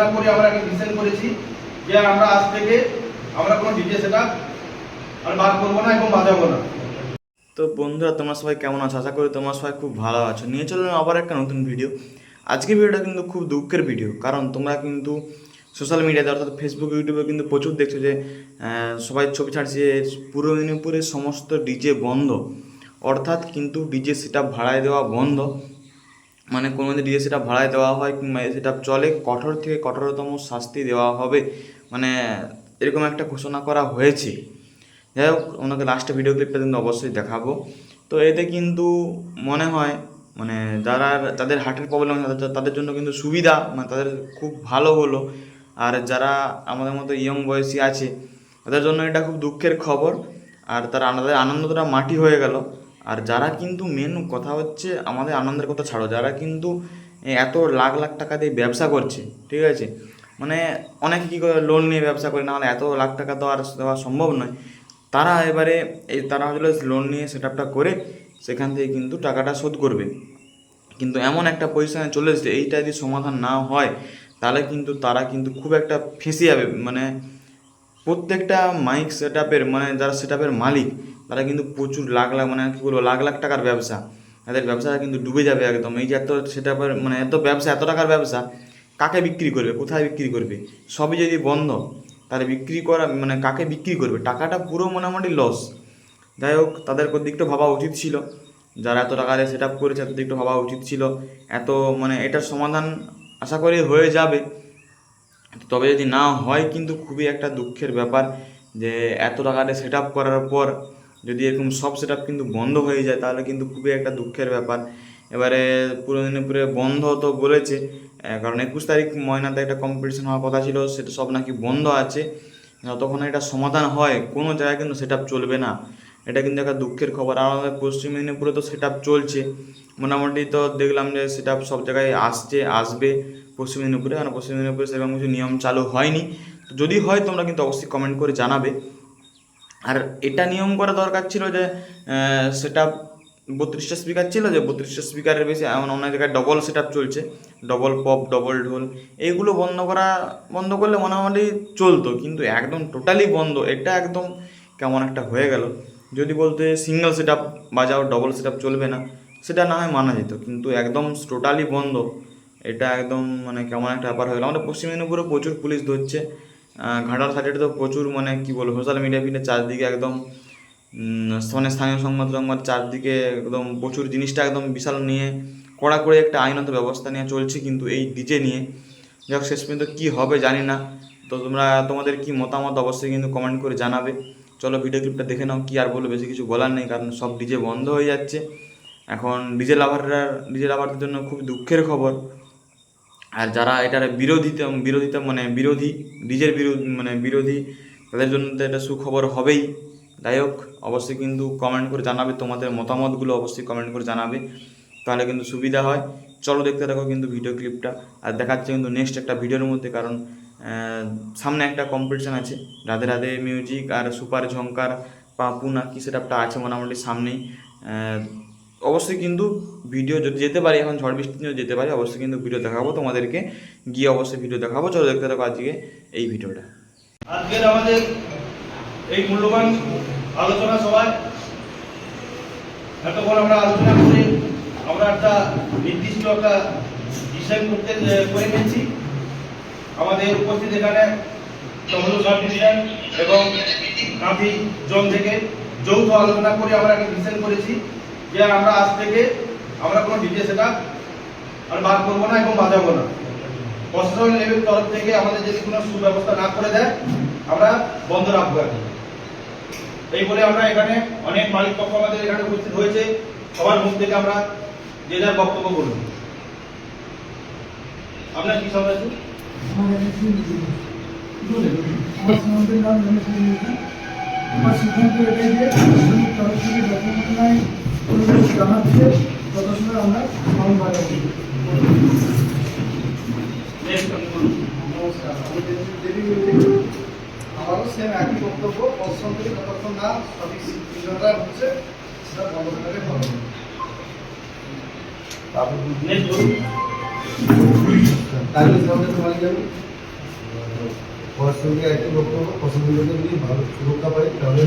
আলোচনা করে আমরা একটা ডিসিশন করেছি যে আমরা আজ থেকে আমরা কোনো ডিজে সেটা আর বার করব না এবং বাজাবো না। তো বন্ধুরা, তোমরা সবাই কেমন আছো? আশা করি তোমরা সবাই খুব ভালো আছো। নিয়ে চললাম আবার একটা নতুন ভিডিও আজকের ভিডিওটা কিন্তু খুব দুঃখের ভিডিও কারণ তোমরা কিন্তু সোশ্যাল মিডিয়াতে অর্থাৎ ফেসবুক ইউটিউবে কিন্তু প্রচুর দেখছ যে সবাই ছবি ছাড়ছে পূর্ব মেদিনীপুরের সমস্ত ডিজে বন্ধ। অর্থাৎ কিন্তু ডিজে সেটা ভাড়ায় দেওয়া বন্ধ। মানে কোনো ডিজে সেটা ভাড়ায় দেওয়া হয় কিংবা সেটা চলে, কঠোর থেকে কঠোরতম শাস্তি দেওয়া হবে। মানে এরকম একটা ঘোষণা করা হয়েছে। যাই হোক, ওনাকে লাস্টে ভিডিও ক্লিপটা কিন্তু অবশ্যই দেখাবো। তো এতে কিন্তু মনে হয় মানে যারা তাদের হার্টের প্রবলেম তাদের জন্য কিন্তু সুবিধা মানে তাদের খুব ভালো হলো। আর যারা আমাদের মতো ইয়ং বয়সী আছে, তাদের জন্য এটা খুব দুঃখের খবর। আর তার আনন্দটা মাটি হয়ে গেল। আর যারা কিন্তু মেন কথা হচ্ছে আমাদের আনন্দের কথা ছাড়ো, যারা কিন্তু এত লাখ লাখ টাকা দিয়ে ব্যবসা করছে, ঠিক আছে? মানে অনেকে কী করে লোন নিয়ে ব্যবসা করে, না হলে এত লাখ টাকা তো আর দেওয়া সম্ভব নয়। তারা এবারে, এই তারা হলো লোন নিয়ে সেট আপটা করে সেখান থেকে কিন্তু টাকাটা শোধ করবে। কিন্তু এমন একটা পজিশনে চলে এসেছে, এইটা যদি সমাধান না হয়, তাহলে কিন্তু তারা কিন্তু খুব একটা ফেঁসে যাবে মানে প্রত্যেকটা মাইক সেট মানে যারা সেট মালিক, তারা কিন্তু প্রচুর লাখ লাখ মানে কী বলব, লাখ লাখ টাকার ব্যবসা। তাদের ব্যবসাটা কিন্তু ডুবে যাবে একদম। এই যে এত সেট মানে এত ব্যবসা, এত টাকার ব্যবসা, কাকে বিক্রি করবে, কোথায় বিক্রি করবে? সবই যদি বন্ধ, তাহলে বিক্রি করা মানে কাকে বিক্রি করবে? টাকাটা পুরো মোটামুটি লস যাই হোক, তাদের দিকটা ভাবা উচিত ছিল। যারা এত টাকা দিয়ে সেট আপ করেছে, তাদের দিকটা ভাবা উচিত ছিল। এত মানে এটার সমাধান আশা করি হয়ে যাবে। তবে যদি না হয় কিন্তু খুবই একটা দুঃখের ব্যাপার যে এত টাকা দিয়ে সেট আপ করার পর যদি এরকম সব সেট আপ কিন্তু বন্ধ হয়ে যায়, তাহলে কিন্তু খুবই একটা দুঃখের ব্যাপার। এবারে পূর্ব মেদিনীপুরে বন্ধ তো বলেছে কারণ একুশ তারিখ ময়নাতে একটা কম্পিটিশন হওয়ার কথা ছিল, সেটা সব নাকি বন্ধ আছে। যতক্ষণ এটা সমাধান হয়, কোনো জায়গায় কিন্তু সেট চলবে না। এটা কিন্তু একটা দুঃখের খবর। আর আমাদের পশ্চিম মেদিনীপুরে তো সেট চলছে। মোটামুটি তো দেখলাম যে সেট সব জায়গায় আসছে, আসবে। পশ্চিম মেদিনীপুরে, কারণ পশ্চিম মেদিনীপুরে সেরকম কিছু নিয়ম চালু হয়নি। যদি হয়, তোমরা কিন্তু অবশ্যই কমেন্ট করে জানাবে। আর এটা নিয়ম করা দরকার ছিল যে সেটা বত্রিশটা স্পিকার ছিল যে, বত্রিশটা স্পিকারের বেশি এমন অনেক জায়গায় ডবল সেট চলছে। ডবল পপ ডবল ঢোল, এইগুলো বন্ধ করা, বন্ধ করলে মোটামুটি চলতো, কিন্তু একদম টোটালি বন্ধ। এটা একদম কেমন একটা হয়ে গেল। যদি বলতে সিঙ্গেল সেট বাজাও ডবল সেট চলবে না, সেটা না হয় মানা যেত, কিন্তু একদম টোটালি বন্ধ। এটা একদম মানে কেমন একটা ব্যাপার হয়ে গেল। আমাদের পশ্চিম মেদিনীপুরে প্রচুর পুলিশ ধরছে। ঘাটাল সাইডে তো প্রচুর মানে কি বলব সোশ্যাল মিডিয়া ফিডে চারদিকে একদম মানে স্থানীয় সংবাদ সংবাদ চারদিকে একদম প্রচুর জিনিসটা একদম বিশাল নিয়ে কড়া করে একটা আইনত ব্যবস্থা নিয়ে চলছে কিন্তু এই ডিজে নিয়ে। যাই হোক শেষ পর্যন্ত কী হবে জানি না। তো তোমরা, তোমাদের কি মতামত অবশ্যই কিন্তু কমেন্ট করে জানাবে। চলো ভিডিও ক্লিপটা দেখে নাও, কি আর বলব, বেশি কিছু বলার নেই, কারণ সব ডিজে বন্ধ হয়ে যাচ্ছে। এখন ডিজে লাভাররা, ডিজে লাভারদের জন্য খুব দুঃখের খবর। আর যারা এটার বিরোধিতা বিরোধিতা মানে বিরোধী, নিজের বিরোধী মানে বিরোধী, তাদের জন্য তো এটা সুখবর হবেই। যাই হোক, অবশ্যই কিন্তু কমেন্ট করে জানাবে, তোমাদের মতামতগুলো অবশ্যই কমেন্ট করে জানাবে, তাহলে কিন্তু সুবিধা হয়। চলো দেখতে থাকো কিন্তু ভিডিও ক্লিপটা আর দেখাচ্ছে কিন্তু নেক্সট একটা ভিডিওর মধ্যে, কারণ সামনে একটা কম্পিটিশান আছে। রাধে রাধে মিউজিক আর সুপার ঝঙ্কার পাপু না কি সেটা আছে মোটামুটি সামনেই অবশ্যই কিন্তু ভিডিও যদি যেতে পারি, এখন ঝড় বৃষ্টি নিয়েও যেতে পারি, অবশ্যই কিন্তু ভিডিও দেখাবো তোমাদেরকে। গিয়ে অবশ্যই ভিডিও দেখাবো। চলো দেখতে থাকো আজকে এই ভিডিওটা। আজকের আমাদের এই মূল্যবান আলোচনা সভায় এতক্ষণ আমরা আলোচনা করে আমরা একটা নির্দিষ্ট একটা ডিসাইন করতে করে নিয়েছি। আমাদের উপস্থিত এখানে তহল সাব ডিভিশন এবং কাঁথি জোন থেকে যৌথ আলোচনা করে আমরা একটা ডিসাইন করেছি। যে আমরা আজ থেকে আমরা কোনো ডিজে সেটা আর বার করব না এবং বাজাবো না। প্রশাসন লেভেল তরফ থেকে আমাদের যদি কোনো সুব্যবস্থা না করে দেয়, আমরা বন্ধ রাখব আর। এই বলে আমরা এখানে অনেক মালিক পক্ষ আমাদের এখানে উপস্থিত হয়েছে। সবার মুখ থেকে আমরা যে যার বক্তব্য বলুন। আপনার কি সব আছে? আমার সিদ্ধান্ত এটাই যে তরফ থেকে যত পরিবেশ জানাচ্ছে তত সময় আমরা ফর্ম মিউজিক আমারও সেম একই বক্তব্য পশ্চিম থেকে না সঠিক সিদ্ধান্তটা হচ্ছে ভালো তাহলে সমাজের মালিক আমি প্রশাসনকে একটি বক্তব্য প্রশাসনকে যদি ভালো সুরক্ষা পাই তাহলে